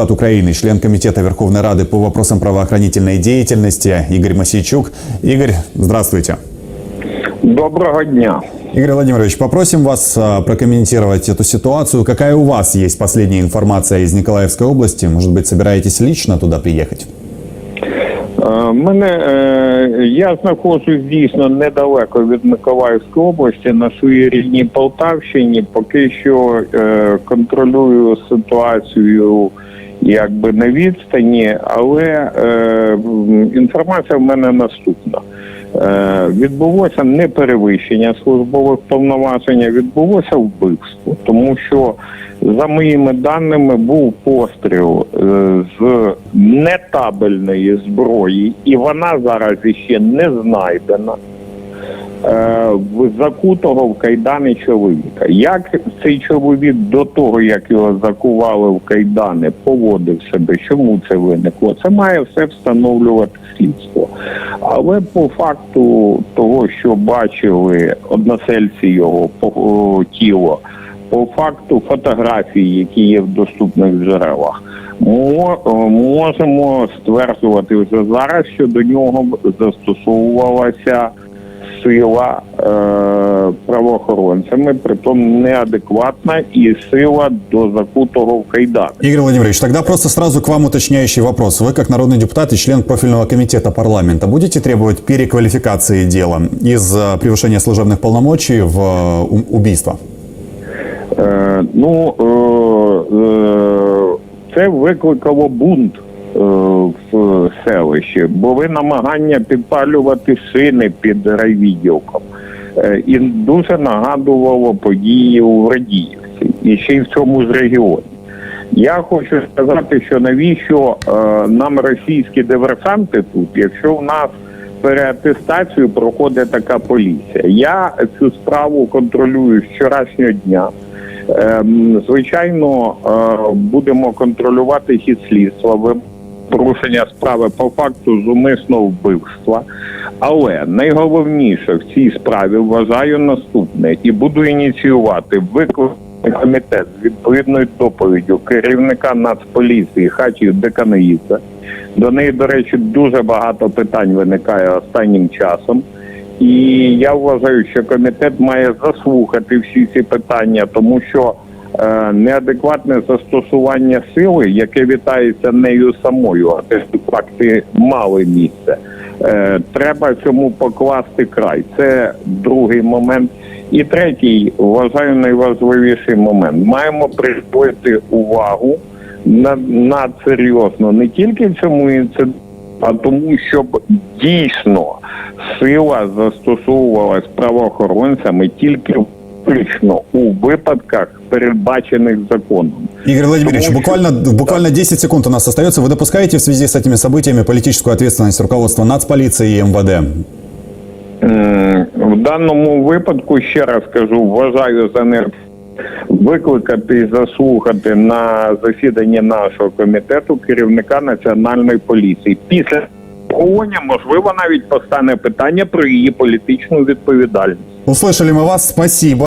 Депутат Украины, член Комитета Верховной Рады по вопросам правоохранительной деятельности Игорь Масейчук. Игорь, здравствуйте. Доброго дня. Игорь Владимирович, попросим вас а, прокомментировать эту ситуацию. Какая у вас есть последняя информация из Николаевской области? Может быть, собираетесь лично туда приехать? Е, Мене е, я знаходжусь дійсно недалеко від Миколаївської області на своїй рідній Полтавщині. Поки що е, контролюю ситуацію якби на відстані, але е, інформація в мене наступна. Е, відбулося не перевищення службових повноважень, відбулося вбивство, тому що за моїми даними був постріл е, з нетабельної зброї, і вона зараз іще не знайдена. Е, В закутого в кайдани чоловіка. Як цей чоловік до того, як його закували в кайдани, поводив себе, чому це виникло? Це має все встановлювати слідство. Але по факту того, що бачили односельці його по тіло, по факту фотографій, які є в доступних джерелах, мо- можемо стверджувати вже зараз, що до нього застосовувалася сила е, правоохоронцями, притом неадекватна і сила до закутого в кайдан. Игорь Владимирович, тогда просто сразу к вам уточняющий вопрос. Вы, как народный депутат и член профильного комитета парламента, будете требовать переквалификации дела из а, превышения служебных полномочий в у- убийство? Е, ну е, це викликало бунт в селищі, були намагання підпалювати шини під райвідділком. Е, і дуже нагадувало події у Радіївці, і ще й в цьому ж регіоні. Я хочу сказати, що навіщо е, нам російські диверсанти тут, якщо в нас переатестацію проходить така поліція. Я цю справу контролюю з вчорашнього дня. Ем, Звичайно, е, будемо контролювати хід слідства, порушення справи по факту зумисного вбивства. Але найголовніше в цій справі вважаю наступне і буду ініціювати виклик комітет з відповідною доповіддю керівника Нацполіції Хатію Деканаїца. До неї, до речі, дуже багато питань виникає останнім часом. І я вважаю, що комітет має заслухати всі ці питання, тому що неадекватне застосування сили, яке вітається нею самою, а те що факти мали місце. Е, треба цьому покласти край. Це другий момент. І третій, вважаю, найважливіший момент. Маємо приділити увагу на надсерйозно не тільки цьому інциденті, а тому, щоб дійсно сила застосовувалась правоохоронцями тільки виключно у випадках, передбачених законом. Игорь Владимирович, Потому что- буквально, буквально 10 секунд у нас остается. Вы допускаете в связи с этими событиями политическую ответственность руководства нацполиции и МВД? М, В даному випадку ще раз кажу, вважаю за необхідне викликати і заслухати на засіданні нашого комітету керівника національної поліції. Після обговорення, можливо навіть постане питання про її політичну відповідальність. Услышали мы вас. Спасибо.